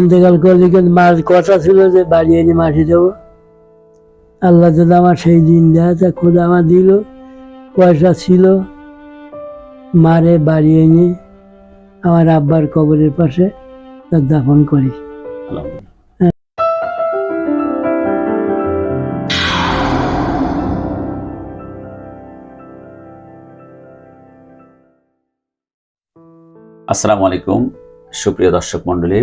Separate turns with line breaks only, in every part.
ইন্তেকাল করলে কিন্তু মার কথা ছিল যে বাড়ি এনে মাটি দেবো আল্লাহ যদি আমার সেই দিন দেয়, তা খোদা আমার দিল। পয়সা ছিল, মারে বাড়ি এনে আমার আব্বার কবরের পাশে তার দাফন করি।
আসসালামু আলাইকুম, সুপ্রিয় দর্শক মণ্ডলী।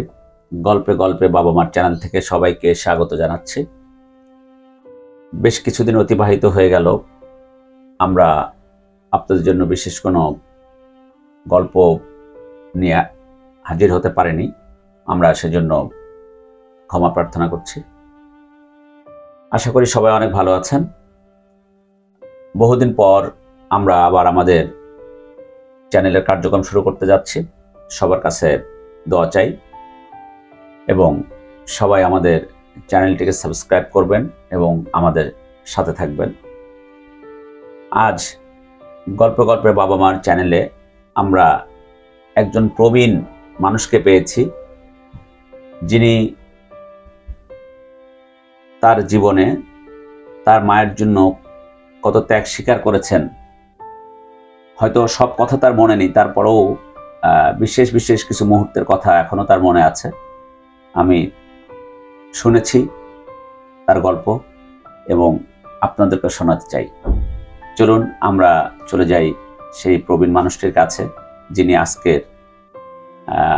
গল্পে গল্পে বাবা মার চ্যানেল থেকে সবাইকে স্বাগত জানাচ্ছি। বেশ কিছুদিন অতিবাহিত হয়ে গেল। আমরা আপনাদের জন্য বিশেষ কোনো গল্প নিয়ে হাজির হতে পারিনি। আমরা সেজন্য ক্ষমা প্রার্থনা করছি। আশা করি সবাই অনেক ভালো আছেন। বহুদিন পর আমরা আবার আমাদের চ্যানেলের কার্যক্রম শুরু করতে যাচ্ছি। সবার কাছে দোয়া চাই। এবং সবাই আমাদের চ্যানেলটিকে সাবস্ক্রাইব করবেন এবং আমাদের সাথে থাকবেন। আজ গল্প গল্পে বাবা মার চ্যানেলে আমরা একজন প্রবীণ মানুষকে পেয়েছি, যিনি তার জীবনে তার মায়ের জন্য কত ত্যাগ স্বীকার করেছেন। হয়তো সব কথা তার মনে নেই, তারপরেও বিশেষ বিশেষ কিছু মুহূর্তের কথা এখনও তার মনে আছে। আমি শুনেছি তার গল্প এবং আপনাদেরকে শোনাতে চাই। চলুন আমরা চলে যাই সেই প্রবীণ মানুষটির কাছে যিনি আজকের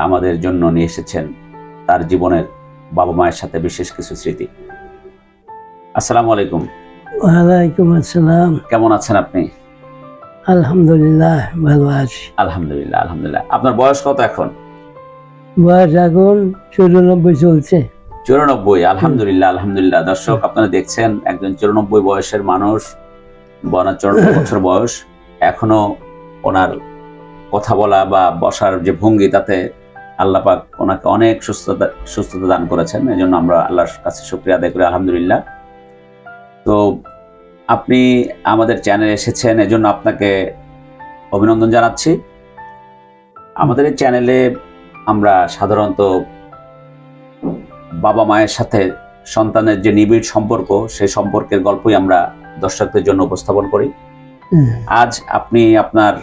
আমাদের জন্য নিয়ে এসেছেন তার জীবনের বাবা মায়ের সাথে বিশেষ কিছু স্মৃতি। আসসালামু আলাইকুম।
ওয়ালাইকুম আসসালাম।
কেমন আছেন আপনি?
আলহামদুলিল্লাহ ভালো আছি।
আলহামদুলিল্লাহ আলহামদুলিল্লাহ। আপনার বয়স কত এখন?
বয়স এখন চৌরানব্বই চলছে।
চুরানব্বই আলহামদুলিল্লাহ আলহামদুলিল্লাহ। দর্শক আপনারা দেখছেন একজন চুরানব্বই বয়সের মানুষ বনার চুরানব্বই বছর বয়স এখনও ওনার কথা বলা বা বসার যে ভঙ্গি তাতে আল্লাহ পাক ওনাকে অনেক সুস্থতা সুস্থতা দান করেছেন। এই জন্য আমরা আল্লাহর কাছে শুক্রিয়া আদায় করি আলহামদুলিল্লাহ। তো আপনি আমাদের চ্যানেলে এসেছেন এজন্য আপনাকে অভিনন্দন জানাচ্ছি। আমাদের এই চ্যানেলে আমরা সাধারণত বাবা মায়ের সাথে সন্তানের যে নিবিড় সম্পর্ক সেই সম্পর্কের গল্পই আমরা দর্শকদের জন্য উপস্থাপন করি। আজ আপনি আপনার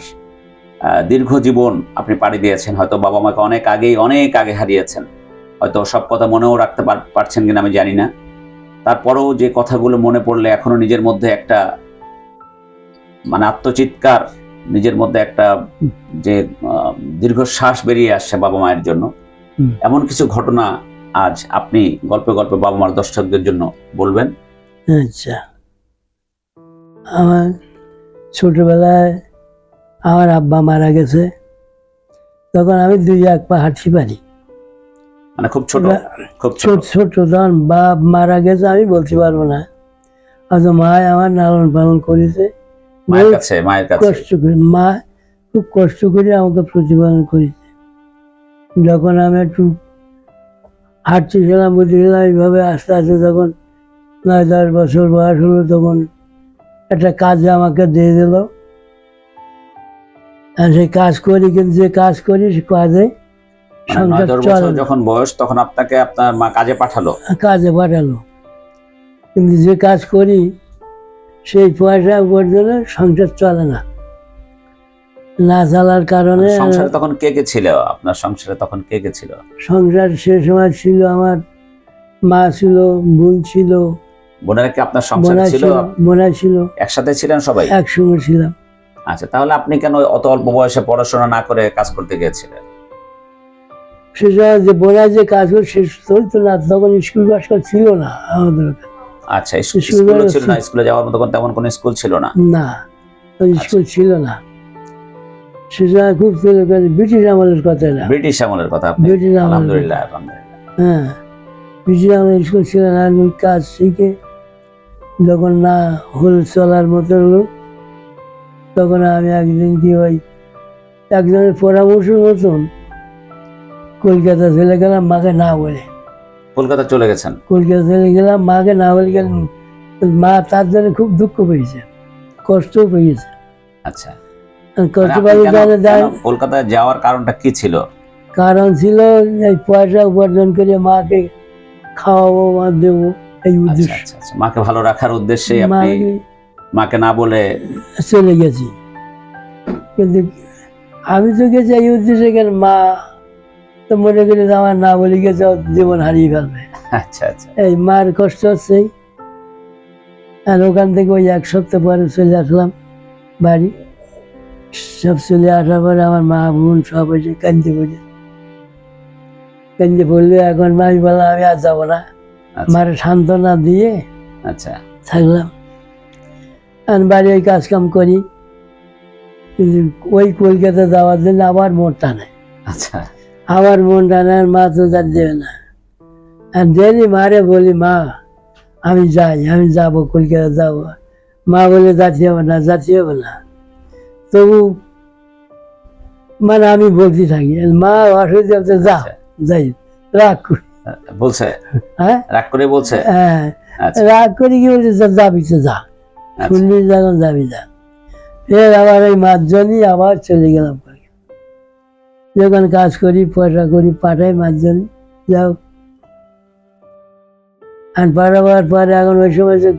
দীর্ঘ জীবন আপনি পাড়ি দিয়েছেন হয়তো বাবা মাকে অনেক আগেই অনেক আগে হারিয়েছেন। হয়তো সব কথা মনেও রাখতে পার- পারছেন কিনা আমি জানি না। তারপরেও যে কথাগুলো মনে পড়লে এখনও নিজের মধ্যে একটা মানে আত্মচিৎকার নিজের মধ্যে একটা যে আহ, দীর্ঘশ্বাস বেরিয়ে আসছে বাবা মায়ের জন্য। এমন কিছু ঘটনা আজ আপনি গল্পে গল্পে বাবা মার দর্শকদের জন্য বলবেন।
আচ্ছা। আমার ছোটবেলায় আমার আব্বা মারা গেছে। তখন আমি দুই এক পা হাঁটতে পারি
মানে খুব ছোট খুব
ছোট।
ছোট
তখন বাপ মারা গেছে আমি বলতে পারব না। অত মা আমার লালন পালন করেছে।
মায়ের কাছে মায়ের কাছে।
কষ্ট করে মা খুব কষ্ট করে আমাকে প্রতিপালন করেছে। যখন আমি একটু হাঁটতেছিলাম বুঝছিলাম এইভাবে আস্তে আস্তে যখন নয় দশ বছর বয়স হলো তখন একটা কাজে আমাকে দিয়ে দিল। আর সেই কাজ করি কিন্তু যে কাজ করি সে কাজে
মানে। যখন বয়স তখন আপনাকে আপনার মা কাজে পাঠালো?
কাজে পাঠালো। কিন্তু যে কাজ করি সেই পয়সা উপার্জনে সংসার চলে না। না চালার কারণে
সংসারে তখন কে কে ছিল? আপনার সংসারে তখন কে কে ছিল?
সংসার সে সময় ছিল আমার মা ছিল বোন ছিল।
বোনেরা কি আপনার সংসারে ছিল?
বোনা ছিল।
একসাথে ছিলেন সবাই?
একসঙ্গে ছিলাম।
আচ্ছা তাহলে আপনি কেন অত অল্প বয়সে পড়াশোনা না করে কাজ করতে গিয়েছিলেন?
সে সময় যে বোনা যে কাজ করে সে চলতো না তখন স্কুল বাস ছিল না আমাদের।
আচ্ছা স্কুল ছিল না স্কুলে যাওয়ার মতো তেমন কোনো স্কুল ছিল না।
না ওই স্কুল ছিল না। সে সময় খুব ব্রিটিশ আমলের কথা না।
ব্রিটিশ আমলের কথা আপনি
ব্রিটিশ
আলহামদুলিল্লাহ আলহামদুলিল্লাহ।
হ্যাঁ ব্রিটিশ আমলের স্কুল ছিল না আমি কাজ শিখে যখন না হল চলার মতো হলো তখন আমি একদিন কি ওই একজনের পরামর্শ মতন কলকাতা চলে গেলাম মাকে না বলে।
কলকাতা চলে গেছেন?
কলকাতা চলে গেলাম মাকে না বলে গেলাম মা তার জন্য খুব দুঃখ পেয়েছে কষ্টও পেয়েছে।
আচ্ছা। মানে
কষ্ট
কলকাতায় যাওয়ার কারণটা কি ছিল?
কারণ ছিল পয়সা উপার্জন করে মাকে খাওয়াবো মা দেবো এই
আচ্ছা
উদ্দেশ্য।
আচ্ছা আচ্ছা। মাকে ভালো রাখার উদ্দেশ্যে আপনি
মাকে
মাকে না বলে
চলে গেছি। কিন্তু আমি তো গেছি এই উদ্দেশ্যে কেন মা তো মনে করি আমার না বলে গেছে জীবন হারিয়ে ফেলবে।
আচ্ছা আচ্ছা।
এই মার কষ্ট হচ্ছে। আর ওখান থেকে ওই এক সপ্তাহ পরে চলে আসলাম বাড়ি। সব চলে আসার পরে আমার মা বোন সব এসে কান্দে পড়ে কান্দে পড়লে এখন আমি বললাম আমি আর যাব না।
আচ্ছা।
মার সান্ত্বনা দিয়ে
আচ্ছা।
থাকলাম। আর বাড়ি ওই কাজকাম করি। কিন্তু ওই কলকাতা যাওয়ার জন্য আবার মন টানে।
আচ্ছা।
আবার মন টানে আর মা তো তার দেবে না। আর ডেলি মারে বলি মা আমি যাই আমি যাব কলকাতা যাব। মা বলে যাচ্ছি হবে না যাচ্ছি হবে না। তবু মানে আমি বলতে থাকি মা অসুবিধা হচ্ছে যা। যাই রাগ করি।
বলছে?
হ্যাঁ?
রাগ করে বলছে?
হ্যাঁ।
আচ্ছা।
রাগ করে কি বলছে "যা, যাবি তো যা।
আচ্ছা।
শুনলি যখন যাবি যা। ফের আবার ওই মাঝজনই আবার চলে গেলাম। যখন কাজ করি পয়সা করি পাঠাই মাঝজন যাও। আর পাঠাবার পরে এখন ওই সময় যে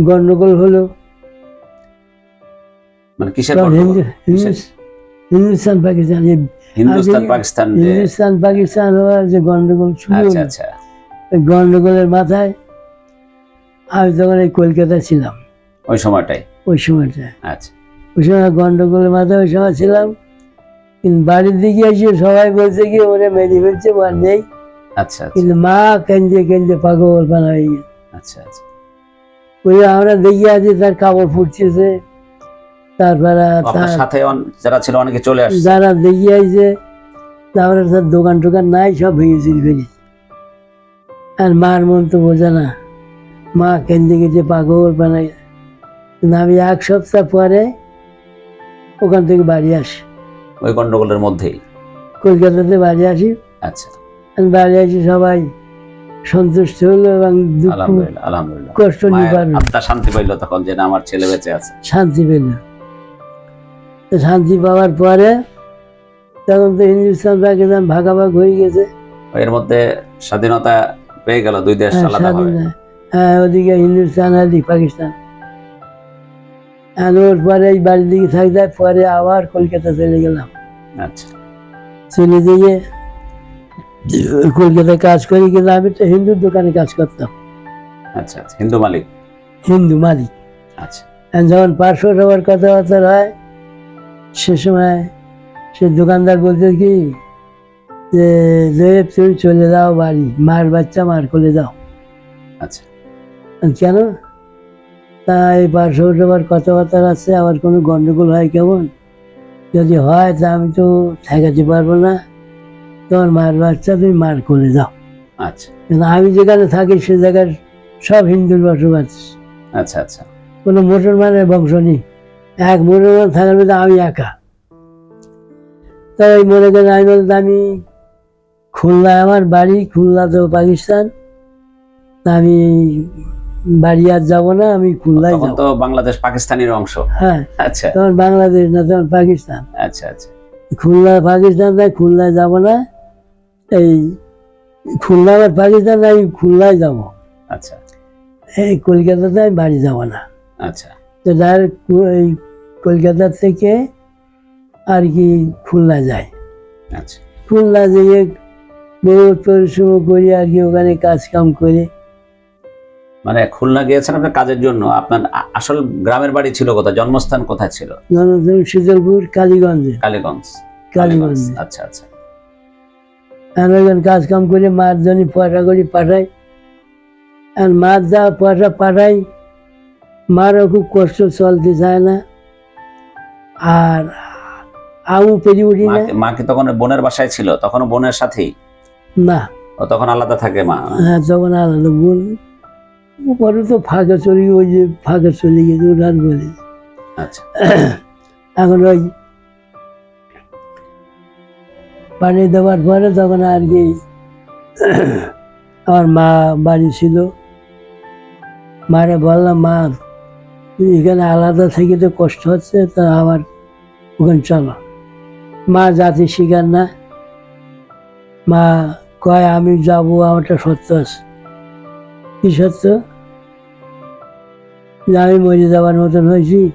গন্ডগোল হলো।
মানে
হিন্দুস্তান পাকিস্তান
হিন্দুস্তান পাকিস্তান
হিন্দুস্তান পাকিস্তান হওয়ার যে গন্ডগোল শুরু
আচ্ছা আচ্ছা।
ওই গন্ডগোলের মাথায় আমি তখন এই কলকাতায় ছিলাম।
ওই সময়টাই
ওই সময়টায়।
আচ্ছা।
ওই সময় গন্ডগোলের মাথায় ওই সময় ছিলাম। কিন্তু বাড়ির দিকে এসে সবাই বলছে কি ওরে মেরে ফেলছে বা নেই।
আচ্ছা আচ্ছা।
কিন্তু মা কেন্দ্রে কেন্দ্রে পাগল বানা গেছে।
আচ্ছা আচ্ছা।
ওই আমরা দেখি আছি তার কাপড় ফুটছে তারপরে তার
সাথে যারা ছিল অনেকে চলে আসছে।
যারা দেখি আইছে তারপরে তার দোকান টোকান নাই সব ভেঙে চুরি ফেলেছে আর মার মন তো বোঝে না মা কেন্দ্রে গেছে পাগল বানাই আমি এক সপ্তাহ পরে ওখান থেকে বাড়ি আসি।
ওই গন্ডগোলের মধ্যেই?
কলকাতাতে বাড়ি আসি।
আচ্ছা।
আমি বাড়ি আসি সবাই। সন্তুষ্ট হলো এবং
আলহামদুলিল্লাহ আলহামদুলিল্লাহ।
কষ্ট
আত্মা শান্তি পাইলো তখন যে না আমার ছেলে বেঁচে আছে।
শান্তি পেল। শান্তি পাওয়ার পরে তখন তো হিন্দুস্তান পাকিস্তান ভাগাভাগ হয়ে গেছে।
এর মধ্যে স্বাধীনতা পেয়ে গেল দুই দেশ
হ্যাঁ,
আলাদা
হ্যাঁ ওদিকে হিন্দুস্তান আর পাকিস্তান। আর ওর পরে এই বাড়ির দিকে থাকতে পরে আবার কলকাতা চলে গেলাম।
আচ্ছা।
চলে গিয়ে কলকাতায় কাজ করে কিন্তু আমি তো হিন্দুর দোকানে কাজ করতাম।
আচ্ছা আচ্ছা। হিন্দু মালিক?
হিন্দু মালিক।
আচ্ছা।
যখন পাঁচশো সবার কথাবার্তা হয় সে সময় সে দোকানদার বলতে কি যে জয়েব তুমি চলে যাও বাড়ি মার বাচ্চা মার কোলে যাও।
আচ্ছা।
কেন? তা এই সবার কথাবার্তা আছে আবার কোনো গন্ডগোল হয় কেমন? যদি হয় তা আমি তো ঠেকাতে পারব না। তোমার মার বাচ্চা তুমি মার কোলে যাও।
আচ্ছা।
কিন্তু আমি যেখানে থাকি সে জায়গার সব হিন্দুর বসবাস।
আচ্ছা আচ্ছা।
কোনো মুসলমানের বংশ নেই। এক মুসলমান থাকার মধ্যে আমি একা। তাই মনে করেন আমি বলতে আমি খুলনা আমার বাড়ি খুলনা তো পাকিস্তান আমি বাড়ি আর যাব না আমি খুলনায়
তখন তো বাংলাদেশ পাকিস্তানের অংশ।
হ্যাঁ
আচ্ছা।
তখন বাংলাদেশ না তখন পাকিস্তান।
আচ্ছা আচ্ছা।
খুলনা পাকিস্তান তাই খুলনায় যাব না। এই খুলনা আমার পাকিস্তান আমি খুলনায় যাব।
আচ্ছা।
এই কলকাতাতে আমি বাড়ি যাব না।
আচ্ছা।
তো ডাইরেক্ট এই কলকাতা থেকে আর কি খুলনা যায়
আচ্ছা।
খুলনা যেয়ে বহুত পরিশ্রম করি আর কি ওখানে কাজ কাম করে।
মানে খুলনা গিয়েছেন আপনার কাজের জন্য? আপনার আসল গ্রামের বাড়ি ছিল কোথায়? জন্মস্থান কোথায় ছিল?
শীতলপুর কালীগঞ্জে।
কালীগঞ্জ।
কালীগঞ্জে।
আচ্ছা আচ্ছা।
কাজ কাম করে মার জন্য পয়সা করি পাঠাই। আর মার যা পয়সা পাঠাই মারও খুব কষ্ট চলতে চায় না। আর আমু পেরি উঠি না।
মা- কি তখন বোনের বাসায় ছিল? তখন বোনের সাথেই
না।
ও তখন আলাদা থাকে মা?
হ্যাঁ তখন আলাদা বল পরে তো ফাঁকা চলে ওই যে ফাঁকা চলে গেছে ওটা বলে
আচ্ছা।
এখন ওই পানি দেওয়ার পরে তখন আর কি আমার মা বাড়ি ছিল। মারে বললাম মা তুই এখানে আলাদা থেকে তো কষ্ট হচ্ছে তা আবার ওখানে চলো। মা জাতি শিকার না। মা কয় আমি যাব আমারটা সত্য আছে। কি সত্য? যে আমি মরে যাওয়ার মতন হয়েছি।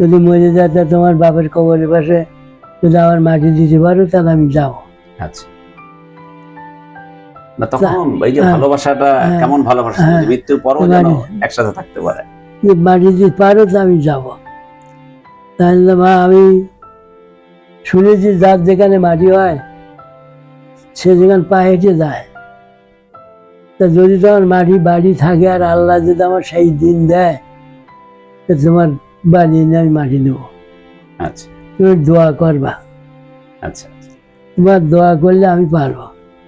যদি মরে যায় তা তোমার বাপের কবরের পাশে যদি আমার মাটি দিতে পারো তাহলে আমি যাব।
আচ্ছা। না তখন এই যে
হ্যাঁ,
ভালোবাসাটা
হ্যাঁ,
কেমন ভালোবাসা?
হ্যাঁ,
মৃত্যুর পরও যেন
মানে-
একসাথে থাকতে পারে।
যে মাটি দিতে পারো তো আমি যাব। তাহলে মা আমি শুনেছি যার যেখানে মাটি হয় সে যেখানে পা হেঁটে যায়। তা যদি তোমার মাটি বাড়ি থাকে আর আল্লাহ যদি আমার সেই দিন দেয় তা তোমার বাড়ি এনে আমি মাটি দেবো।
আচ্ছা।
তুমি দোয়া করবা।
আচ্ছা
তোমার দোয়া করলে আমি পারব।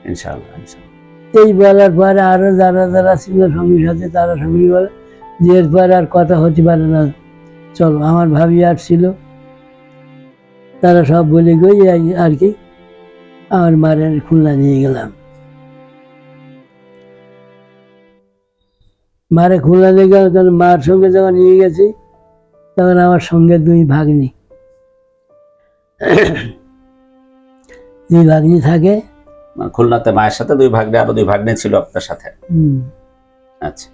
ইনশাআল্লাহ
এই বলার পরে আরও যারা যারা ছিল সঙ্গীর সাথে তারা সঙ্গী বলে যে এরপরে আর কথা হতে পারে না। চলো আমার ভাবি আর ছিল। তারা সব বলে গই আর কি আমার মারের খুলনা নিয়ে গেলাম। মারে খুলনা নিয়ে কারণ মার সঙ্গে যখন নিয়ে গেছি তখন আমার সঙ্গে দুই ভাগ্নি। দুই ভাগ্নি থাকে।
খুলনাতে মায়ের সাথে দুই ভাগ্নে আরও দুই ভাগ্নে ছিল আপনার সাথে? আচ্ছা।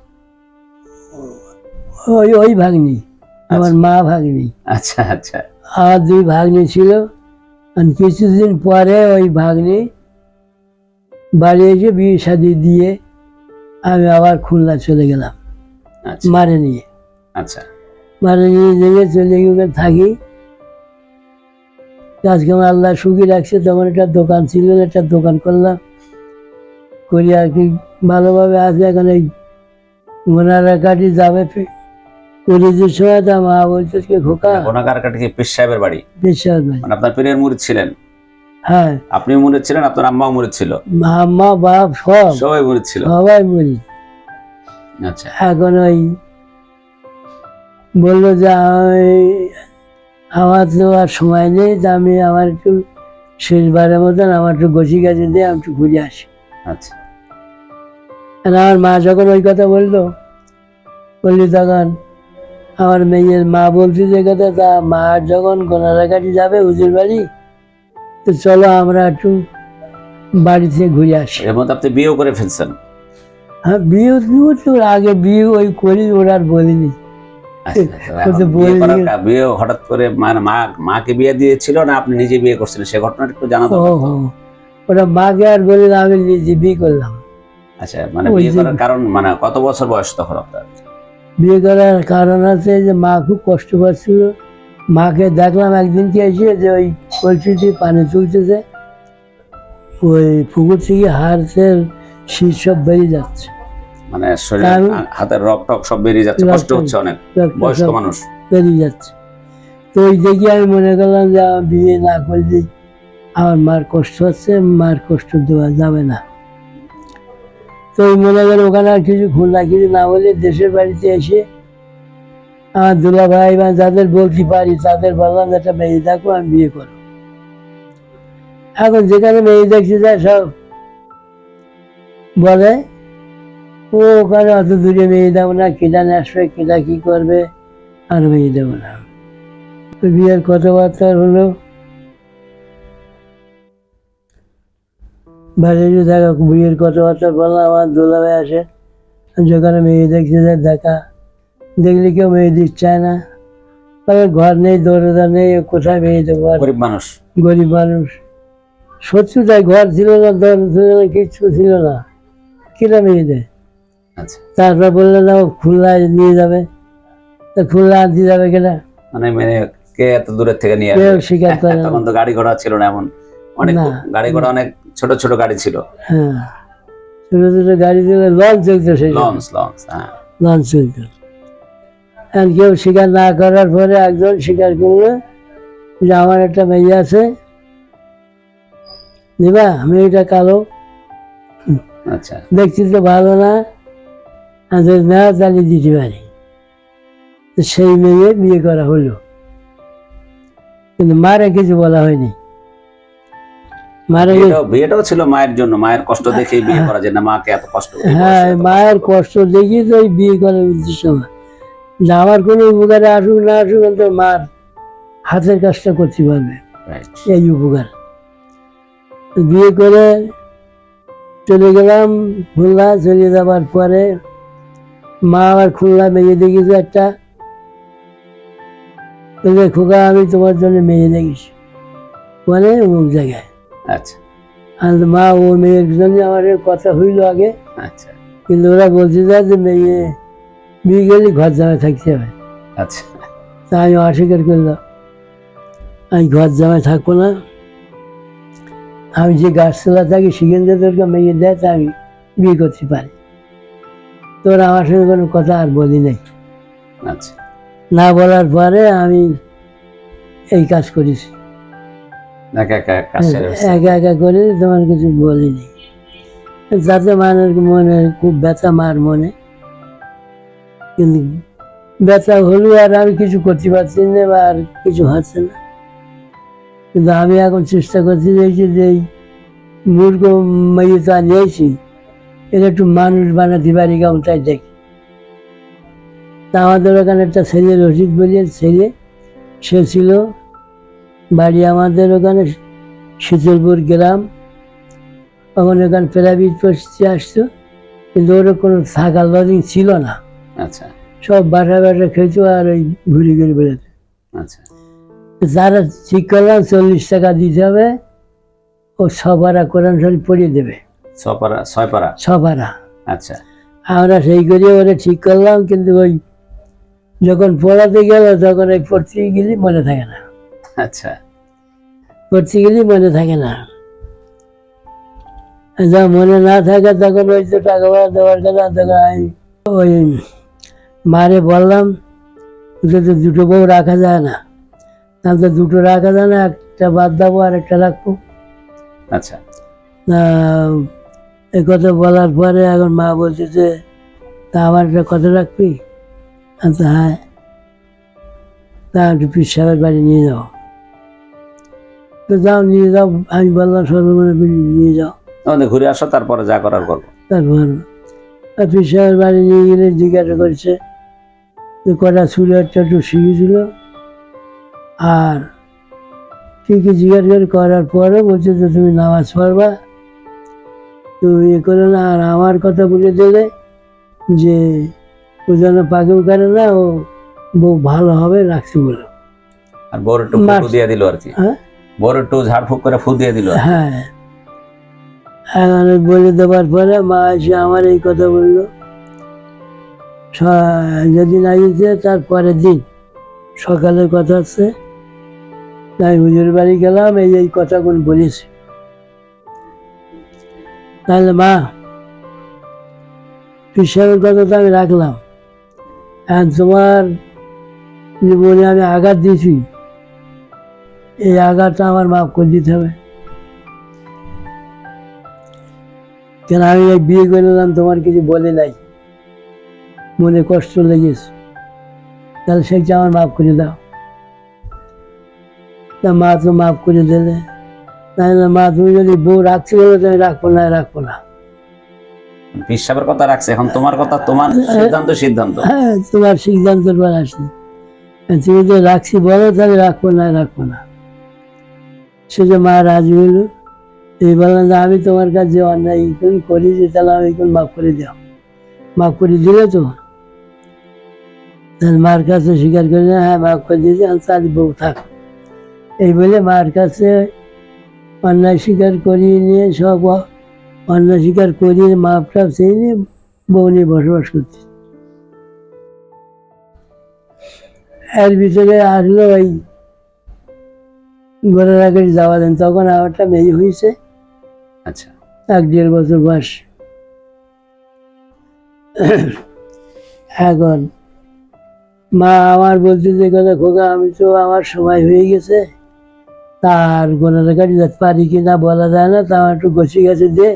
ওই ওই ভাগ্নি আমার মা ভাগ্নি।
আচ্ছা আচ্ছা।
আর দুই ভাগ্নি ছিল। কিছুদিন পরে ওই ভাগ্নি বাড়ি এসে বিয়ে শাদি দিয়ে আমি আবার খুলনা চলে গেলাম
আচ্ছা।
মারে নিয়ে।
আচ্ছা।
মারে নিয়ে যেয়ে চলে গিয়ে থাকি। আজকে আমার আল্লাহ সুখী রাখছে তখন একটা দোকান ছিল একটা দোকান করলাম। করি আর কি ভালোভাবে আছে এখন এই মোনারা কাটি যাবে কলেজের সময় তা মা বলছে খোকা।
গোনাগার কাটি কি পীর সাহেবের বাড়ি?
বিশ্বাস ভাই
মানে আপনার পীরের মুরিদ ছিলেন?
হ্যাঁ।
আপনি মুরিদ ছিলেন আপনার আম্মাও মুরিদ ছিল
মা বাপ সব।
সবাই মুরিদ ছিল
সবাই মরি।
আচ্ছা।
এখন ওই বলল যে আমার তো আর সময় নেই তা আমি আমার একটু শেষবারের মতন আমার একটু গছি গাছি দিয়ে আমি একটু ঘুরে আসি।
আচ্ছা।
আর আমার মা যখন ওই কথা বলল বললি তখন আমার মেয়ের মা বলছে যে কথা তা মা যখন গোনারাকাটি যাবে হুজুর বাড়ি তো চলো আমরা একটু বাড়ি থেকে ঘুরে আসি।
এর মধ্যে আপনি বিয়েও করে ফেলছেন।
হ্যাঁ বিয়ে তো আগে বিয়ে ওই করি ওরা আর বলিনি।
আচ্ছা, বিয়ে হঠাৎ করে মানে মা মাকে বিয়ে দিয়েছিল না আপনি নিজে বিয়ে করছিলেন? সে ঘটনাটা একটু জানা
ও ওরা মাকে আর বলে না, আমি নিজে বিয়ে করলাম।
আচ্ছা মানে বিয়ে করার কারণ মানে কত বছর বয়স তখন আপনার?
বিয়ে করার কারণ আছে যে মা খুব কষ্ট পাচ্ছিল। মাকে দেখলাম একদিন কি এসে যে ওই কলসিটি পানি তুলতেছে ওই পুকুর থেকে হাড়ের শীত সব বেরিয়ে যাচ্ছে।
মানে হাতের রক টক সব বেরিয়ে যাচ্ছে কষ্ট হচ্ছে অনেক বয়স্ক মানুষ।
বেরিয়ে যাচ্ছে। তো ওই দেখি আমি মনে করলাম যে আমার বিয়ে না করলে আমার মার কষ্ট হচ্ছে মার কষ্ট দেওয়া যাবে না। তো মনে করেন ওখানে আর কিছু খুলনা কিছু না বলে দেশের বাড়িতে এসে আমার দুলা ভাই বা যাদের বলতে পারি তাদের বললাম একটা মেয়ে দেখো, আমি বিয়ে করো এখন যেখানে মেয়ে দেখতে যায় সব বলে, ও, ওখানে অত দূরে মেয়ে দেবো না কেটা আসবে কেটা কি করবে, আর মেয়ে দেবো না। তো বিয়ের কথাবার্তা হলো বাইরে দেখা বিয়ের কথাবার্তা বললাম, আমার দোলা ভাই আসে, যেখানে মেয়ে দেখতে যায় দেখা। দেখলে কেউ মেয়ে দিচ্ছে না। তবে ঘর নেই দৌড়া নেই কোথায় মেয়ে দেবো
গরিব মানুষ।
গরিব মানুষ। সত্যি তাই ঘর ছিল না দর ছিল না কিচ্ছু ছিল না। কিনা মেয়ে দেয়?
আচ্ছা।
তারপর বললেন না খুলনায় নিয়ে যাবে। তা খুলনা আনতে যাবে কিনা?
মানে মেয়ে কে এত দূরের থেকে নিয়ে
কেউ স্বীকার করে
তখন তো গাড়ি ঘোড়া ছিল না এমন। অনেক
না।
গাড়ি ঘোড়া অনেক ছোট ছোট গাড়ি ছিল।
হ্যাঁ। ছোটো ছোটো গাড়ি ছিল লঞ্চ চলতো সেই
লঞ্চ লঞ্চ হ্যাঁ।
লঞ্চ চলতো। কেউ স্বীকার না করার পরে একজন স্বীকার করল যে আমার একটা মেয়ে আছে। দিবা মেয়েটা কালো।
আচ্ছা।
দেখছি তো ভালো না। যদি না তাহলে দিতে পারি। সেই মেয়ে বিয়ে করা হলো। কিন্তু মারে কিছু বলা হয়নি। মারে
বিয়েটাও বিয়েটাও ছিল মায়ের জন্য। মায়ের কষ্ট দেখেই বিয়ে করা যায় না। মাকে এত কষ্ট
হ্যাঁ মায়ের কষ্ট দেখি তো ওই বিয়ে করার উদ্দেশ্য আমার কোনো উপকারে আসুক না আসুক অন্তত মার হাতের কাজটা করতে পারবে এই উপকার। বিয়ে করে চলে গেলাম খুলনা চলে যাবার পরে মা আবার খুলনা মেয়ে দেখেছে একটা। বলছে খোকা আমি তোমার জন্য মেয়ে দেখেছি মানে অমুক জায়গায়।
আচ্ছা।
আর মা ও মেয়ের জন্য আমার কথা হইল আগে।
আচ্ছা।
কিন্তু ওরা বলছে যে মেয়ে বিয়ে গেলে ঘর জামাই থাকতে হবে
আচ্ছা।
তা আমি অস্বীকার করলাম। আমি ঘর জামাই থাকব না। আমি যে গাছতলা থাকি তোরকে মেয়ে দেয় তা আমি বিয়ে করতে পারি। তোর আমার সঙ্গে কোনো কথা আর বলি নাই।
আচ্ছা।
না বলার পরে আমি এই কাজ করেছি।
একা একা
একা করে তোমার কিছু বলিনি যাতে মানের মনে খুব ব্যথা মার মনে। কিন্তু ব্যথা হলো আর আমি কিছু করতে পারছি না আর কিছু হচ্ছে না। কিন্তু আমি এখন চেষ্টা করছি যে যে যে মেয়েটা নিয়েছি এটা একটু মানুষ বানাতে পারি কেমন তাই দেখি। আমাদের ওখানে একটা ছেলে রশিদ বলে ছেলে, সে ছিল বাড়ি আমাদের ওখানে শীতলপুর গ্রাম। তখন ওখানে প্রাইভেট পরিস্থিতি আসতো, কিন্তু ওর কোনো থাকার লজিং ছিল না।
আচ্ছা।
সব বাসা বাসা খেত আর ওই ঘুরে ঘুরে বেড়াতো।
আচ্ছা।
যারা ঠিক করলাম চল্লিশ টাকা দিতে হবে ও সবারা কোরআন শরীফ পড়িয়ে দেবে।
ছপাড়া ছয়পাড়া?
সবারা
আচ্ছা।
আমরা সেই করে ওরা ঠিক করলাম কিন্তু ওই যখন পড়াতে গেল তখন ওই পড়তে গেলে মনে থাকে না।
আচ্ছা।
পড়তে গেলে মনে থাকে না। যা মনে না থাকে তখন ওই তো টাকা পয়সা দেওয়ার কথা তখন ওই মারে বললাম যে তো দুটো বউ রাখা যায় না। তাহলে তো দুটো রাখা যায় না একটা বাদ দেবো আর একটা রাখব।
আচ্ছা।
এই কথা বলার পরে এখন মা বলছে যে তা আমার একটা কথা রাখবি? আমি তো হ্যাঁ। তা একটু পিস সাহেবের বাড়ি নিয়ে যাও তো যাও নিয়ে যাও আমি বললাম সর্বমনে নিয়ে যাও।
আমাদের ঘুরে আসো তারপরে যা করার করব।
তারপর পিস সাহেবের বাড়ি নিয়ে গেলে জিজ্ঞাসা করছে যে কটা ছুরি একটা শিখেছিল আর কি কি জিজ্ঞাসা করে করার পরে বলছে যে তুমি নামাজ পড়বা? তো ইয়ে করো না আর আমার কথা বলে দিলে যে ও যেন পাকেও করে না ও বউ ভালো হবে রাখছি বলে।
আর বড় একটু দিয়ে দিল আর কি।
হ্যাঁ?
বড় একটু ঝাড়ফুঁক করে ফু দিয়ে দিল
হ্যাঁ। এখন বলে দেওয়ার পরে মা এসে আমার এই কথা বলল। যেদিন আসছে তার পরের দিন। সকালের কথা আছে। তাই হুজুর বাড়ি গেলাম, এই এই কথাগুলো বলেছি। তাহলে মা, পিসাবের কথা তো আমি রাখলাম। আর তোমার জীবনে আমি আঘাত দিয়েছি। এই আঘাতটা আমার মাফ করে দিতে হবে। কেন আমি বিয়ে করলাম তোমার কিছু বলে নাই। মনে কষ্ট লেগেছে। তাহলে সেটা আমার মাফ করে দাও। তা মা তো মাফ করে দিলে। তাই না মা তুমি যদি বউ রাখছি বলে তুমি রাখব না রাখব না।
পিসাবের কথা রাখছে এখন তোমার কথা তোমার সিদ্ধান্ত সিদ্ধান্ত।
হ্যাঁ তোমার সিদ্ধান্তের পর আসি তুমি তো রাখছি বলো তাহলে রাখব না রাখব না। সে যে মা রাজি হইল এই বললাম যে আমি তোমার কাছে অন্যায় করি যে তাহলে আমি মাফ করে দাও মাফ করে দিলে তো মার কাছে স্বীকার করে না হ্যাঁ মাফ করে দিয়েছি আমি তার বউ থাক এই বলে মার কাছে অন্যায় স্বীকার করিয়ে নিয়ে সব অন্যায় স্বীকার করিয়ে মাপ টাপ চেয়ে নিয়ে বউ নিয়ে বসবাস করছি এর ভিতরে আসলো ওই আগে যাওয়া দেন তখন আমারটা মেয়ে হয়েছে
আচ্ছা
এক দেড় বছর বয়স এখন মা আমার বলছে যে কথা খোকা আমি তো আমার সময় হয়ে গেছে। তার গোনার গাড়ি যেতে পারি কি না বলা যায় না তা আমার একটু গছি গেছে দিয়ে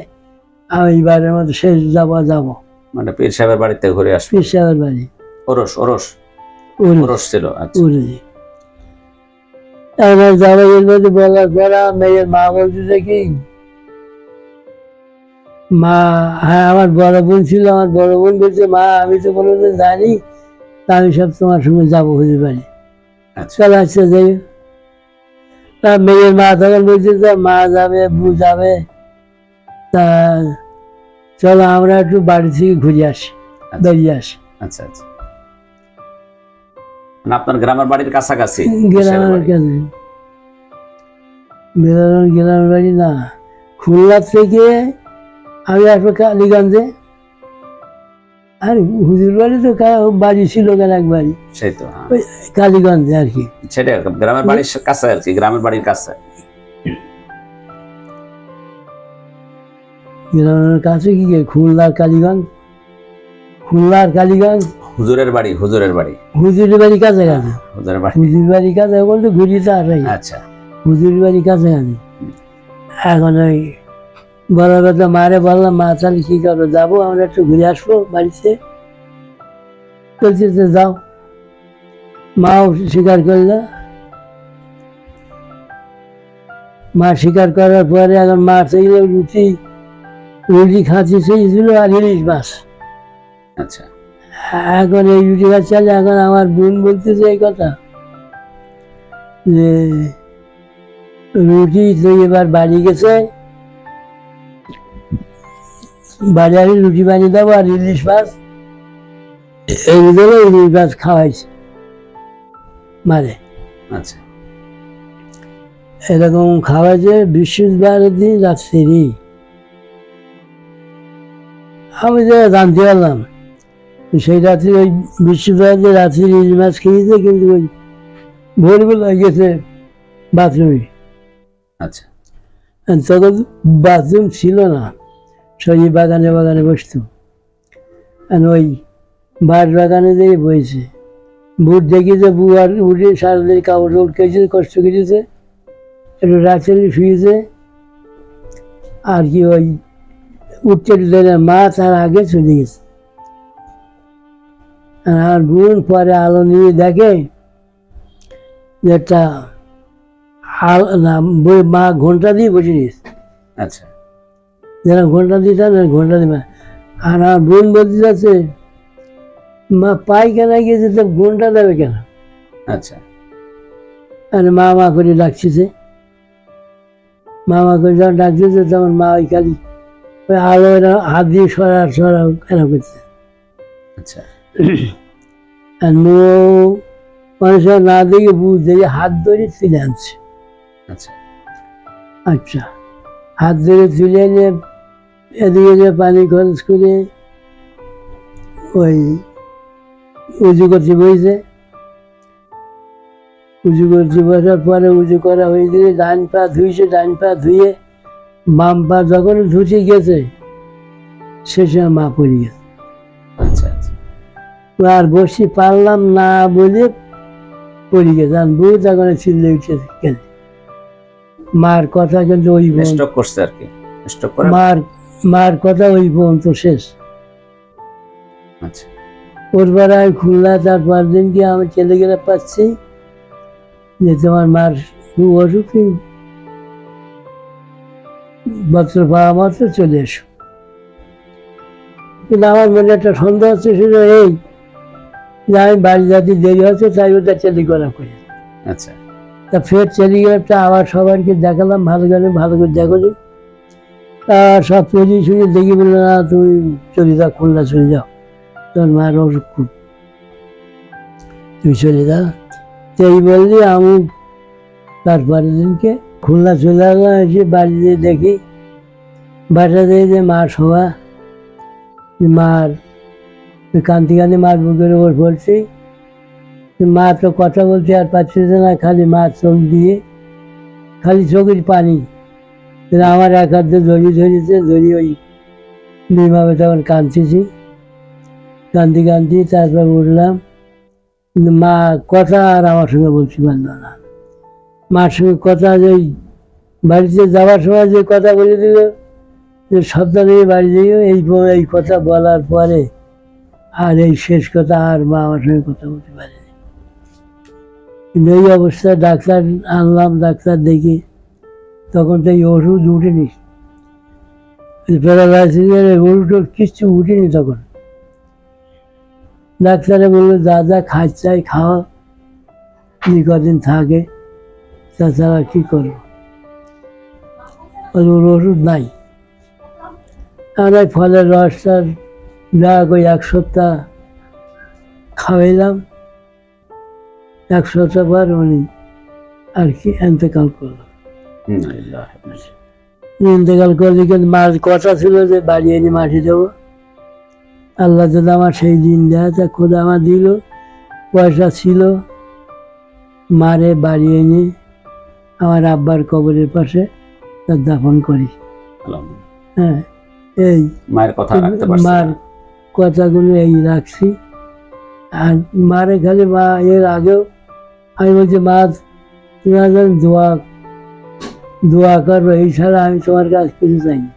আমি এবারের মতো শেষ যাব যাব।
মানে পীর সাহেবের বাড়িতে ঘুরে আসবে?
পিস সাহেবের বাড়ি।
ওরস ওরস? ওরস। ছিল আচ্ছা।
এখন যাব এর মধ্যে বলার পর আমার মেয়ের মা বলতেছে কি? মা হ্যাঁ আমার বড় বোন ছিল আমার বড় বোন বলছে মা আমি তো কোনোদিন জানি তা আমি সব তোমার সঙ্গে যাব হতে পারি
আচ্ছা।
চল আচ্ছা যাই। তা মেয়ের মা তখন বলছে যে মা যাবে বু যাবে। তা চলো আমরা একটু বাড়ি থেকে ঘুরে আসি বেরিয়ে আসি।
আচ্ছা আচ্ছা। মানে আপনার গ্রামের বাড়ির কাছাকাছি?
গ্রামের কাছে। গ্রামের গ্রামের বাড়ি না। খুলনা থেকে আমি আসব কালীগঞ্জে। আর হুজুর বাড়ি তো বাড়ি ছিল এক বাড়ি
সেই তো হ্যাঁ।
কালীগঞ্জে আর কি।
সেটাই গ্রামের বাড়ির কাছে আর কি গ্রামের বাড়ির কাছে।
গ্রামের কাছে কি? খুলনার কালীগঞ্জ? খুলনার কালীগঞ্জ?
হুজুরের বাড়ি হুজুরের বাড়ি।
হুজুরের বাড়ি কাছাকাছি
হুজুরের বাড়ি।
হুজুর বাড়ি কাছে বলতে ঘুরিতে আসাই
আচ্ছা।
হুজুর বাড়ি কাছাকাছি এখন ওই বড় কথা মারে বললাম মা তাহলে কি করো যাব আমরা একটু ঘুরে আসব বাড়িতে। বলছে যে যাও। মাও স্বীকার করল। মা স্বীকার করার পরে এখন মা চাইলে রুটি রুটি খাচ্ছি চেয়েছিল আর ইলিশ মাছ।
আচ্ছা।
এখন এই রুটি খাচ্ছে চালে এখন আমার বোন বলতেছে এই কথা যে রুটি তো এবার বাড়ি গেছে আসি রুটি বানিয়ে দেবো আর ইলিশ মাছ। এই দিলে ইলিশ মাছ খাওয়াইছে। মানে
আচ্ছা।
এরকম খাওয়াইছে বৃহস্পতিবারের দিন রাত্রি। আমি যে জানতে পারলাম সেই রাত্রি ওই বৃহস্পতিবার রাত্রি ইলিশ মাছ খেয়েছে কিন্তু ওই ভোরবেলা গেছে বাথরুমে।
আচ্ছা।
তখন বাথরুম ছিল না। সবজি বাগানে বাগানে বসতো। আর ওই বার বাগানে দিয়ে বইছে। দেখিয়েছে বু আর উঠে সারাদিন কাপড় টাপড় কেছে কষ্ট কেটেছে, একটু রাত্রে শুয়েছে। আর কি ওই উঠতে না মা তার আগে চলে গেছে। আর আমার বোন পরে আলো নিয়ে দেখে যে একটা আল না মা ঘণ্টা দিয়ে বসে নিয়েছে
আচ্ছা।
যারা ঘণ্টা দিতাম না ঘণ্টা দিবে। আর আমার বোন বলতে যাচ্ছে মা পায়খানা গিয়েছে তো ঘণ্টা দেবে কেন?
আচ্ছা।
আর মা মা করে ডাকছিছে মা মা করে যখন ডাকতেছে তখন মা ওই খালি ওই আলো হাত দিয়ে সরা সরা কেন করছে?
আচ্ছা।
আর মো মানুষের না দেখে বুঝ দেখে হাত ধরে তুলে আনছে।
আচ্ছা।
আচ্ছা। হাত ধরে তুলে এনে এদিকে যে পানি খরচ করে ওই উজু করতে বইছে উজু করতে বসার পরে উজু করা হয়ে গেলে ডান পা ধুইছে ডান পা ধুয়ে বাম পা যখন ধুতে গেছে সে সময় মা পড়ে গেছে।
আচ্ছা আচ্ছা।
আর বসি পারলাম না বলে পড়ে গেছে। আর বউ তখন চিল্লে উঠে গেছে মার কথা কিন্তু ওই
স্টক করছে আর কি। স্টক করে
মার মার কথা ওই পর্যন্ত শেষ।
আচ্ছা।
ওর বেড়ায় খুলনা তারপর দিন কি আমি টেলিগ্রাফ পাচ্ছি যে তোমার মার খুব অসুখ বছর পাওয়া মাত্র চলে এসো। কিন্তু আমার মনে একটা সন্দেহ হচ্ছে সেটা এই যে আমি বাড়ি যাতে দেরি হচ্ছে তাই ওটা টেলিগ্রাফ করি।
আচ্ছা।
তা ফের টেলিগ্রাফটা আবার সবাইকে দেখালাম ভালো করে ভালো করে দেখো সব তৈরি শুনে দেখি বলে, না, তুমি চলে যাও, খুলনা চলে যাও। তোর মার অসুখ খুব তুমি চলে যাও। তো এই বললি আমি তারপরের দিনকে খুলনা চলে গেলাম এসে বাড়িতে দেখি বাসাতে যে মা শোয়া মার কান্তি কান্তি মার বুকের ওপর পড়ছি। মা তো কথা বলতে আর পারছে না, খালি মা চোখ দিয়ে খালি চোখের পানি। কিন্তু আমার এক হাতে দড়ি ধরেছে দড়ি ওই বিমাবে তখন কাঁদতেছি। কান্দি কান্দি তারপর উঠলাম কিন্তু মা, কথা আর আমার সঙ্গে বলতে পারল না। মার সঙ্গে কথা যে বাড়িতে যাওয়ার সময় যে কথা বলে দিল, যে সাবধানে বাড়ি যাইও এই এই কথা বলার পরে আর এই শেষ কথা আর মা আমার সঙ্গে কথা বলতে পারেনি। কিন্তু এই অবস্থায় ডাক্তার আনলাম, ডাক্তার দেখি তখন তো এই ওষুধ উঠেনি প্যারালাইসিসের ওষুধ কিচ্ছু উঠেনি তখন। ডাক্তারে বলল দাদা চাই খাওয়া যে কদিন থাকে, তাছাড়া কি করব? ওর ওষুধ নাই। আর এই ফলের রসটা যা ওই এক সপ্তাহ খাওয়াইলাম। এক সপ্তাহ পর উনি আর কি এতেকাল করল। ইন্তেকাল করলে কিন্তু মার কথা ছিল যে বাড়ি এনে মাটি দেবো আল্লাহ যদি আমার সেই দিন দেয় তা খোদা আমার দিল। পয়সা ছিল। মারে বাড়ি এনে আমার আব্বার কবরের পাশে তার দাফন করি। হ্যাঁ এই
মায়ের কথা
মার। কথাগুলো এই রাখছি। আর মারে খালি মা এর আগেও আমি বলছি মা তোমার দোয়া দোয়া করব এই ছাড়া আমি তোমার কাছ কিছু চাই। না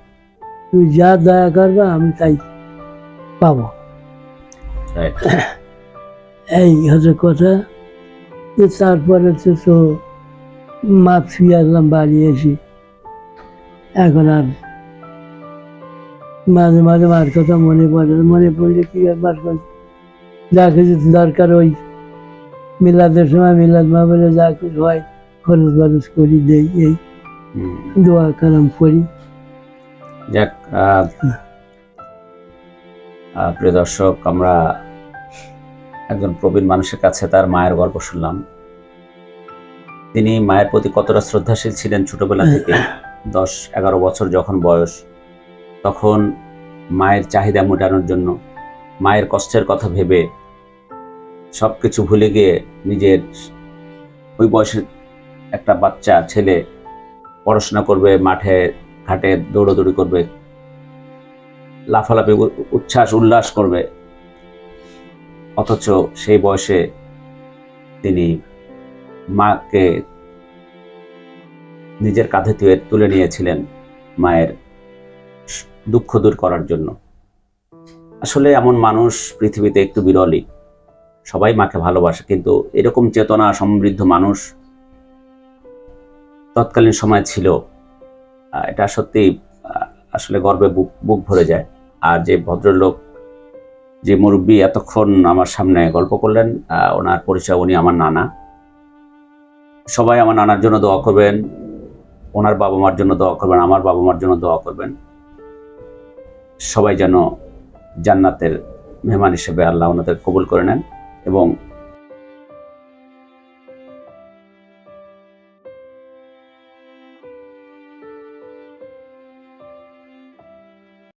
তুমি যা দয়া করবে আমি তাই পাবো। এই হচ্ছে কথা। যে তারপরে তো তো মা ছুঁয়ে আসলাম বাড়ি এসে। এখন আর মাঝে মাঝে মার কথা মনে পড়ে মনে পড়লে কি আর মার কথা? যা কিছু দরকার ওই মিলাদের সময় মিলাদ মা বলে যা কিছু হয় খরচ বরচ করি দেই এই। দোয়া কালাম করি
যাক প্রিয় দর্শক আমরা একজন প্রবীণ মানুষের কাছে তার মায়ের গল্প শুনলাম। তিনি মায়ের প্রতি কতটা শ্রদ্ধাশীল ছিলেন ছোটবেলা থেকে দশ এগারো বছর যখন বয়স তখন মায়ের চাহিদা মেটানোর জন্য মায়ের কষ্টের কথা ভেবে সব কিছু ভুলে গিয়ে নিজের ওই বয়সের একটা বাচ্চা ছেলে পড়াশোনা করবে, মাঠে, ঘাটে দৌড়দৌড়ি করবে, লাফালাফি উচ্ছ্বাস, উল্লাস করবে। অথচ সেই বয়সে তিনি মাকে নিজের কাঁধে তুলে নিয়েছিলেন মায়ের দুঃখ দূর করার জন্য। আসলে এমন মানুষ পৃথিবীতে একটু বিরলই। সবাই মাকে ভালোবাসে, কিন্তু এরকম চেতনা সমৃদ্ধ মানুষ তৎকালীন সময় ছিল এটা সত্যি আসলে গর্বে বুক বুক ভরে যায়। আর যে ভদ্রলোক, যে মুরব্বী এতক্ষণ আমার সামনে গল্প করলেন ওনার পরিচয় উনি আমার নানা। সবাই আমার নানার জন্য দোয়া করবেন, ওনার বাবা মার জন্য দোয়া করবেন, আমার বাবা মার জন্য দোয়া করবেন। সবাই যেন জান্নাতের মেহমান হিসেবে আল্লাহ ওনাদের কবুল করে নেন এবং